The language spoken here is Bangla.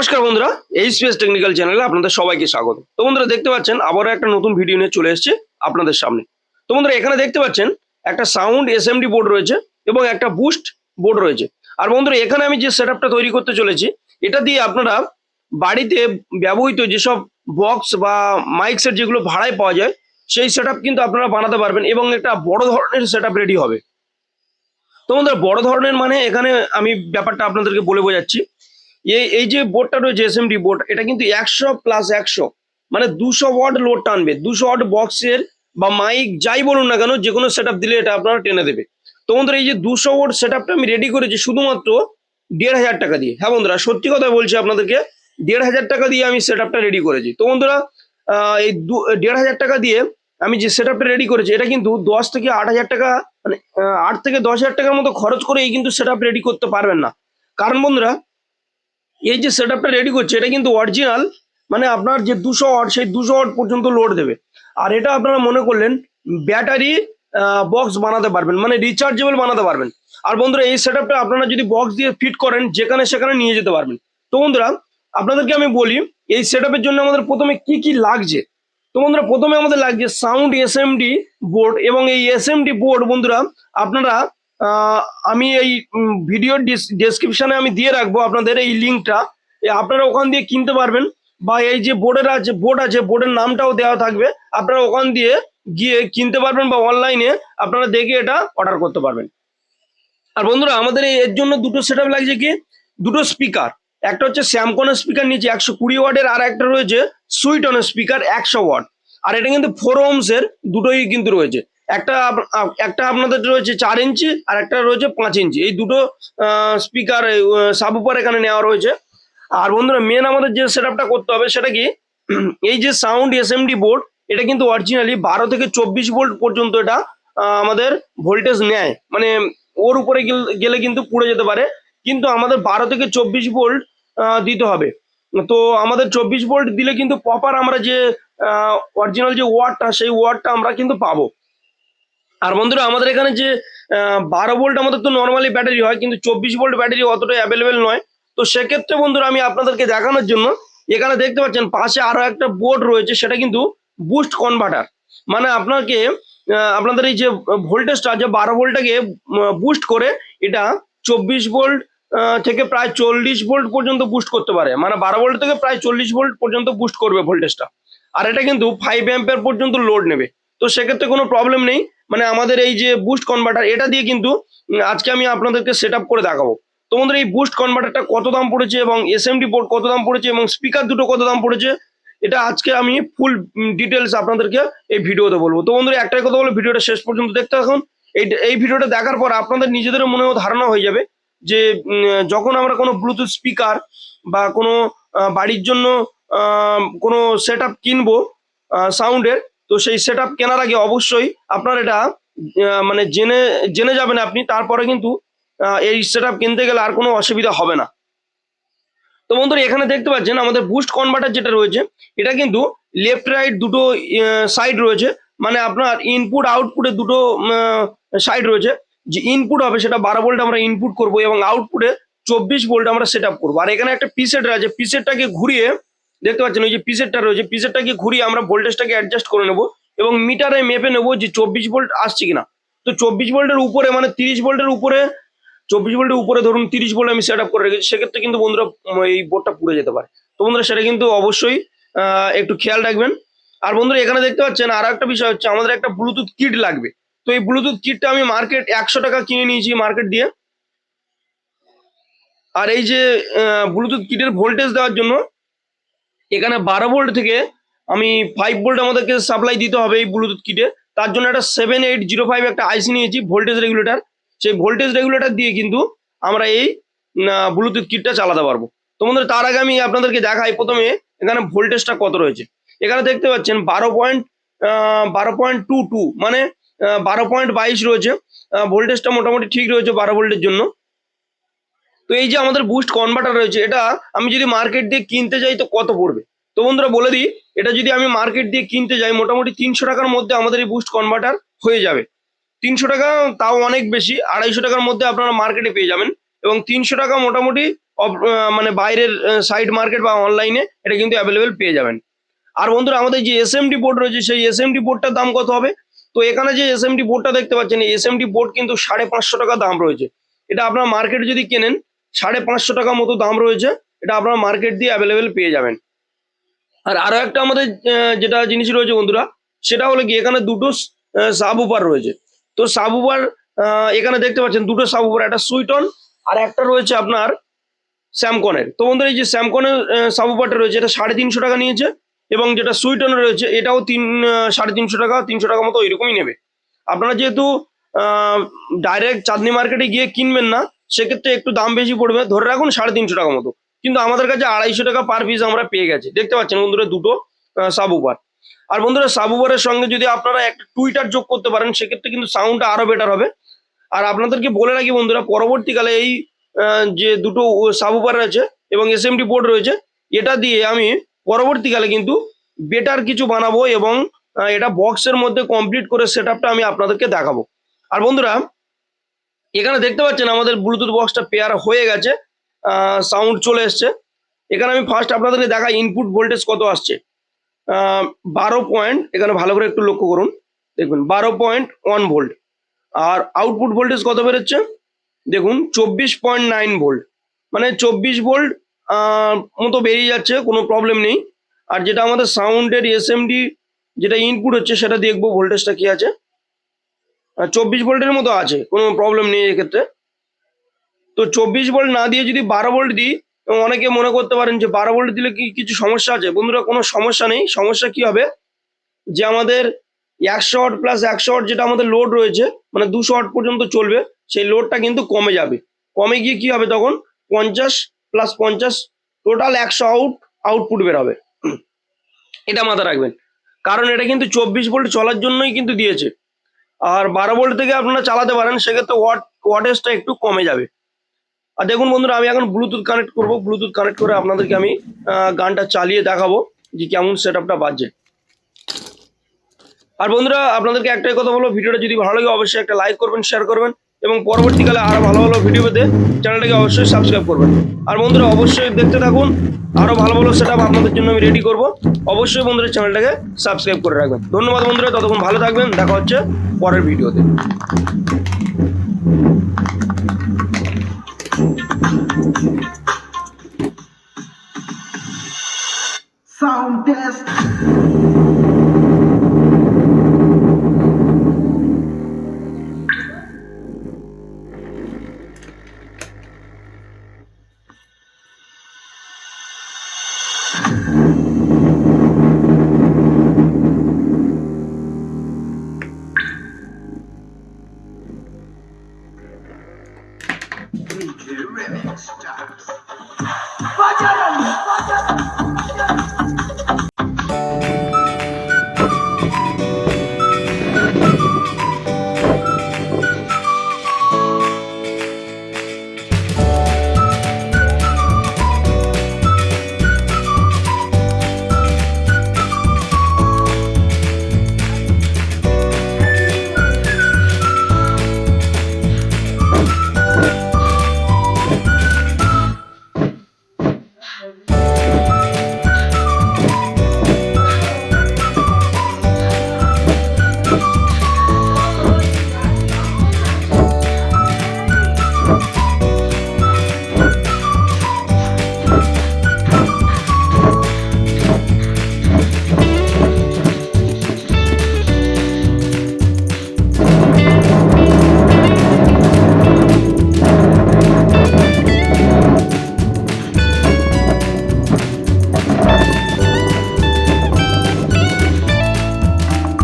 নমস্কার বন্ধুরা এই স্পেস টেকনিক্যাল চ্যানেলে আপনাদের সবাইকে স্বাগত। তো বন্ধুরা, দেখতে পাচ্ছেন, আবারও একটা নতুন ভিডিও নিয়ে চলে এসেছে আপনাদের সামনে। তো বন্ধুরা, এখানে দেখতে পাচ্ছেন, একটা সাউন্ড এসএমডি বোর্ড রয়েছে এবং একটা বুস্ট বোর্ড রয়েছে। আর বন্ধুরা, এখানে আমি যে সেট তৈরি করতে চলেছি, এটা দিয়ে আপনারা বাড়িতে ব্যবহৃত যেসব বক্স বা মাইক সেট যেগুলো ভাড়ায় পাওয়া যায়, সেই সেট কিন্তু আপনারা বানাতে পারবেন এবং একটা বড় ধরনের সেট রেডি হবে। তো বন্ধুরা, বড় ধরনের মানে এখানে আমি ব্যাপারটা আপনাদেরকে বলে বোঝাচ্ছি। এই এই যে বোর্ডটা রয়েছে এসএমডি বোর্ড এটা কিন্তু একশো প্লাস একশো। মানে দুশো ওয়াট লোড টানবে। দুশো ওয়াট বক্সের বা মাইক যাই বলুন না কেন যে কোনো সেট দিলে এটা আপনারা টেনে দেবে। তো বন্ধুরা, এই যে দুশো ওয়াট সেট আমি রেডি করেছি শুধুমাত্র দেড় হাজার টাকা দিয়ে। হ্যাঁ বন্ধুরা, সত্যি কথা বলছি আপনাদেরকে, দেড় হাজার টাকা দিয়ে আমি সেট রেডি করেছি। তো বন্ধুরা এই দু- দেড় হাজার টাকা দিয়ে আমি যে সেট রেডি করেছি, এটা কিন্তু দশ থেকে আট হাজার টাকা মানে আট থেকে দশ হাজার টাকার মতো খরচ করে এই কিন্তু সেট রেডি করতে পারবেন না। কারণ বন্ধুরা এই যে সেট আপটা রেডি করছে, এটা কিন্তু অরিজিনাল মানে আপনার যে দুশো ওয়াট সেই দুশো ওয়াট পর্যন্ত লোড দেবে। আর এটা আপনারা মনে করলেন ব্যাটারি বক্স বানাতে পারবেন মানে রিচার্জেবল বানাতে পারবেন। আর বন্ধুরা, এই সেট আপনারা যদি বক্স দিয়ে ফিট করেন, যেখানে সেখানে নিয়ে যেতে পারবেন। তো বন্ধুরা, আপনাদেরকে আমি বলি, এই সেট জন্য আমাদের প্রথমে কি কি লাগছে? তো বন্ধুরা, প্রথমে আমাদের লাগছে সাউন্ড এসএমডি বোর্ড এবং এই এসএমডি বোর্ড বন্ধুরা, আপনারা আমি এই ভিডিওর ডেসক্রিপশনে আমি দিয়ে রাখব আপনাদের এই লিঙ্কটা আপনারা ওখান দিয়ে কিনতে পারবেন বা এই যে বোর্ডের আছে বোর্ড আছে বোর্ডের নামটাও দেওয়া থাকবে। আপনারা ওখান দিয়ে গিয়ে কিনতে পারবেন বা অনলাইনে আপনারা দেখে এটা অর্ডার করতে পারবেন। আর বন্ধুরা, আমাদের এর জন্য দুটো সেট লাগছে কি? দুটো স্পিকার একটা হচ্ছে স্যামকনের স্পিকার নিচে একশো কুড়ি ওয়াটের আর একটা রয়েছে সুইটনের স্পিকার একশো ওয়াট। আর এটা কিন্তু ফোর ওমসের দুটোই কিন্তু রয়েছে। একটা একটা আপনাদের রয়েছে চার ইঞ্চি আর একটা রয়েছে পাঁচ ইঞ্চি। এই দুটো স্পিকার সাবুপার এখানে নেওয়া রয়েছে। আর বন্ধুরা মেন আমাদের যে সেট করতে হবে সেটা কি? এই যে সাউন্ড এসএমডি বোর্ড এটা কিন্তু অরিজিনালি বারো থেকে চব্বিশ ভোল্ট পর্যন্ত এটা আমাদের ভোল্টেজ নেয়। মানে ওর উপরে গেল- গেলে কিন্তু পুড়ে যেতে পারে। কিন্তু আমাদের বারো থেকে চব্বিশ ভোল্ট দিতে হবে। তো আমাদের চব্বিশ ভোল্ট দিলে কিন্তু প্রপার আমরা যে অরিজিনাল যে ওয়ার্ডটা সেই ওয়ার্ডটা আমরা কিন্তু পাবো। আর বন্ধুরা, আমাদের এখানে যে বারো ভোল্ট আমাদের তো নর্মালি ব্যাটারি হয়, কিন্তু চব্বিশ ভোল্ট ব্যাটারি অতটা অ্যাভেলেবেল নয়। তো সেক্ষেত্রে বন্ধুরা, আমি আপনাদেরকে দেখানোর জন্য, এখানে দেখতে পাচ্ছেন পাশে আরও একটা বোর্ড রয়েছে, সেটা কিন্তু বুস্ট কনভার্টার মানে আপনাকে আপনাদের এই যে ভোল্টেজটা আছে বারো ভোল্টটাকে বুস্ট করে, এটা চব্বিশ ভোল্ট থেকে প্রায় চল্লিশ ভোল্ট পর্যন্ত বুস্ট করতে পারে। মানে বারো ভোল্ট থেকে প্রায় চল্লিশ ভোল্ট পর্যন্ত বুস্ট করবে ভোল্টেজটা আর এটা কিন্তু ফাইভ অ্যাম্পিয়ার পর্যন্ত লোড নেবে। তো সেক্ষেত্রে কোনো প্রবলেম নেই। মানে আমাদের এই যে বুস্ট কনভার্টার এটা দিয়ে কিন্তু আজকে আমি আপনাদেরকে সেট করে দেখাবো। তো বন্ধুরা এই বুস্ট কনভার্টারটা কত দাম পড়েছে এবং এসএমডি বোর্ড কত দাম পড়েছে এবং স্পিকার দুটো কত দাম পড়েছে, এটা আজকে আমি ফুল ডিটেলস আপনাদেরকে এই ভিডিওতে বলব। তো বন্ধুরা, একটাই কথা বলব ভিডিওটা শেষ পর্যন্ত দেখতে থাকুন। এই এই ভিডিওটা দেখার পর আপনাদের নিজেদের মনেও ধারণা হয়ে যাবে যে যখন আমরা কোনো ব্লুটুথ স্পিকার বা কোনো বাড়ির জন্য কোনো সেট আপ কিনবো সাউন্ডের তো সেই সেট কেনার আগে অবশ্যই আপনার এটা মানে জেনে জেনে যাবেন আপনি, তারপরে কিন্তু এই সেট কিনতে গেলে আর কোনো অসুবিধা হবে না। তো বন্ধুরা, এখানে দেখতে পাচ্ছেন, আমাদের বুস্ট কনভার্টার যেটা রয়েছে, এটা কিন্তু লেফট রাইট দুটো সাইড রয়েছে। মানে আপনার ইনপুট আউটপুটে দুটো সাইড রয়েছে। যে ইনপুট হবে সেটা বারো ভোল্ট আমরা ইনপুট করব এবং আউটপুটে চব্বিশ ভোল্ট আমরা সেট আপ করব। আর এখানে একটা পিসেট রয়েছে পিসেটটাকে ঘুরিয়ে দেখতে পাচ্ছেন, ওই যে পিসেটটা রয়েছে পিসেটটাকে ঘুরিয়ে আমরা ভোল্টেজটাকে অ্যাডজাস্ট করে নেব এবং মিটারে মেপে নেব যে চব্বিশ ভোল্ট আসছে কিনা। তো চব্বিশ ভোল্টের উপরে মানে তিরিশ ভোল্টের উপরে, চব্বিশ ভোল্টের উপরে ধরুন তিরিশ ভোল্ট আমি সেট আপ করে রেখেছি, সেক্ষেত্রে কিন্তু বন্ধুরা এই বোর্ডটা পুড়ে যেতে পারে। তো বন্ধুরা সেটা কিন্তু অবশ্যই একটু খেয়াল রাখবেন। আর বন্ধুরা এখানে দেখতে পাচ্ছেন আর একটা বিষয় হচ্ছে আমাদের একটা ব্লুটুথ কিট লাগবে। তো এই ব্লুটুথ কিটটা আমি মার্কেট একশো টাকা কিনে নিয়েছি মার্কেট দিয়ে। আর এই যে ব্লুটুথ কিটের ভোল্টেজ দেওয়ার জন্য এখানে বারো ভোল্ট থেকে আমি ফাইভ ভোল্ট আমাদেরকে সাপ্লাই দিতে হবে এই ব্লুটুথ কিটে তার জন্য একটা সেভেন এইট জিরো ফাইভ একটা আইসি নিয়েছি ভোল্টেজ রেগুলেটর সেই ভোল্টেজ রেগুলেটর দিয়ে কিন্তু আমরা এই ব্লুটুথ কিটটা চালাতে পারব। তোমাদের তার আগে আমি আপনাদেরকে দেখাই প্রথমে এখানে ভোল্টেজটা কত রয়েছে। এখানে দেখতে পাচ্ছেন বারো পয়েন্ট বারো পয়েন্ট টু টু মানে বারো পয়েন্ট বাইশ রয়েছে। ভোল্টেজটা মোটামুটি ঠিক রয়েছে বারো ভোল্টের জন্য। তো এই যে আমাদের বুস্ট কনভার্টার রয়েছে, এটা আমি যদি মার্কেট দিয়ে কিনতে যাই তো কত পড়বে? তো বন্ধুরা বলে দিই, এটা যদি আমি মার্কেট দিয়ে কিনতে যাই, মোটামুটি তিনশো টাকার মধ্যে আমাদের এই বুস্ট কনভার্টার হয়ে যাবে। তিনশো টাকা তাও অনেক বেশি, আড়াইশো টাকার মধ্যে আপনারা মার্কেটে পেয়ে যাবেন। এবং তিনশো টাকা মোটামুটি মানে বাইরের সাইড মার্কেট বা অনলাইনে এটা কিন্তু অ্যাভেলেবেল পেয়ে যাবেন। আর বন্ধুরা আমাদের যে এসএমডি বোর্ড রয়েছে, সেই এসএমডি বোর্ডটার দাম কত হবে? তো এখানে যে এসএমডি বোর্ডটা দেখতে পাচ্ছেন, এই এসএমডি বোর্ড কিন্তু সাড়ে পাঁচশো টাকা দাম রয়েছে। এটা আপনার মার্কেটে যদি কেনেন সাড়ে পাঁচশো টাকা মতো দাম রয়েছে। এটা আপনার মার্কেট দিয়ে অ্যাভেলেবেল পেয়ে যাবেন। আর আরও একটা আমাদের যেটা জিনিস রয়েছে বন্ধুরা, সেটা হলো কি এখানে দুটো সাব উপার রয়েছে। তো সাব উপার এখানে দেখতে পাচ্ছেন দুটো সাব উপার একটা সুইটন আর একটা রয়েছে আপনার স্যামকনের। তো বন্ধুরা, এই যে স্যামকনের সাব উপারটা রয়েছে, এটা সাড়ে তিনশো টাকা নিয়েছে এবং যেটা সুইটন রয়েছে, এটাও তিন সাড়ে তিনশো টাকা তিনশো টাকা মতো এরকমই নেবে। আপনারা যেহেতু ডাইরেক্ট চাঁদনি মার্কেটে গিয়ে কিনবেন না সেক্ষেত্রে একটু দাম বেশি পড়বে। ধরে রাখুন সাড়ে তিনশো টাকা মতো। কিন্তু আমাদের কাছে আড়াইশো টাকা পার পিস আমরা পেয়ে গেছি। দেখতে পাচ্ছেন বন্ধুরা দুটো সাব উপার আর বন্ধুরা সাব উপারের সঙ্গে যদি আপনারা একটা টুইটার যোগ করতে পারেন, সেক্ষেত্রে কিন্তু সাউন্ডটা আরও বেটার হবে। আর আপনাদেরকে বলে রাখি বন্ধুরা, পরবর্তীকালে এই যে দুটো সাব উপার রয়েছে এবং এস এসএমডি বোর্ড রয়েছে, এটা দিয়ে আমি পরবর্তীকালে কিন্তু বেটার কিছু বানাবো এবং এটা বক্সের মধ্যে কমপ্লিট করে সেট আমি আপনাদেরকে দেখাবো। আর বন্ধুরা এখানে দেখতে পাচ্ছেন আমাদের ব্লুটুথ বক্সটা পেয়ার হয়ে গেছে সাউন্ড চলে এসছে। এখানে আমি ফার্স্ট আপনাদেরকে দেখাই ইনপুট ভোল্টেজ কত আসছে। বারো পয়েন্ট এখানে ভালো করে একটু লক্ষ্য করুন। দেখুন, বারো পয়েন্ট ওয়ান ভোল্ট আর আউটপুট ভোল্টেজ কত বেরোচ্ছে? দেখুন, চব্বিশ পয়েন্ট নাইন ভোল্ট মানে চব্বিশ ভোল্ট মতো বেরিয়ে যাচ্ছে, কোনো প্রবলেম নেই। আর যেটা আমাদের সাউন্ডের এসএমডি যেটা ইনপুট হচ্ছে, সেটা দেখব ভোল্টেজটা কি আছে। চব্বিশ ভোল্টের মতো আছে, কোনো প্রবলেম নেই এক্ষেত্রে। তো চব্বিশ ভোল্ট না দিয়ে যদি বারো ভোল্ট দিই অনেকে মনে করতে পারেন যে বারো ভোল্ট দিলে কি কিছু সমস্যা আছে? বন্ধুরা, কোনো সমস্যা নেই। সমস্যা কি হবে? যে আমাদের একশো ওয়াট প্লাস একশো ওয়াট যেটা আমাদের লোড রয়েছে মানে দুশো ওয়াট পর্যন্ত চলবে, সেই লোডটা কিন্তু কমে যাবে। কমে গিয়ে কি হবে তখন? পঞ্চাশ প্লাস পঞ্চাশ টোটাল একশো আউট আউটপুট বেরোবে। এটা মাথা রাখবেন। কারণ এটা কিন্তু চব্বিশ ভোল্ট চলার জন্যই কিন্তু দিয়েছে। আর বারো ভোল্ট থেকে আপনারা চালাতে পারেন, সেক্ষেত্রে ওয়াট ওয়াটেজটা একটু কমে যাবে। আর দেখুন বন্ধুরা, আমি এখন ব্লুটুথ কানেক্ট করব। ব্লুটুথ কানেক্ট করে আপনাদেরকে আমি গানটা চালিয়ে দেখাবো যে কেমন সেট আপটা বাজছে। আর বন্ধুরা, আপনাদেরকে একটাই কথা বলব, ভিডিওটা যদি ভালো লাগে, অবশ্যই একটা লাইক করবেন শেয়ার করবেন। এবং পরবর্তীকালে আরও ভালো ভালো ভিডিও পেতে চ্যানেলটাকে অবশ্যই সাবস্ক্রাইব করবেন। আর বন্ধুরা, অবশ্যই দেখতে থাকুন, আরও ভালো ভালো সেট আপনাদের জন্য আমি রেডি করব। অবশ্যই বন্ধুরা চ্যানেলটাকে সাবস্ক্রাইব করে রাখবেন। ধন্যবাদ বন্ধুরা, ততক্ষণ ভালো থাকবেন, দেখা হচ্ছে পরের ভিডিওতে Sound test. DJ Remix Stars. Tchau.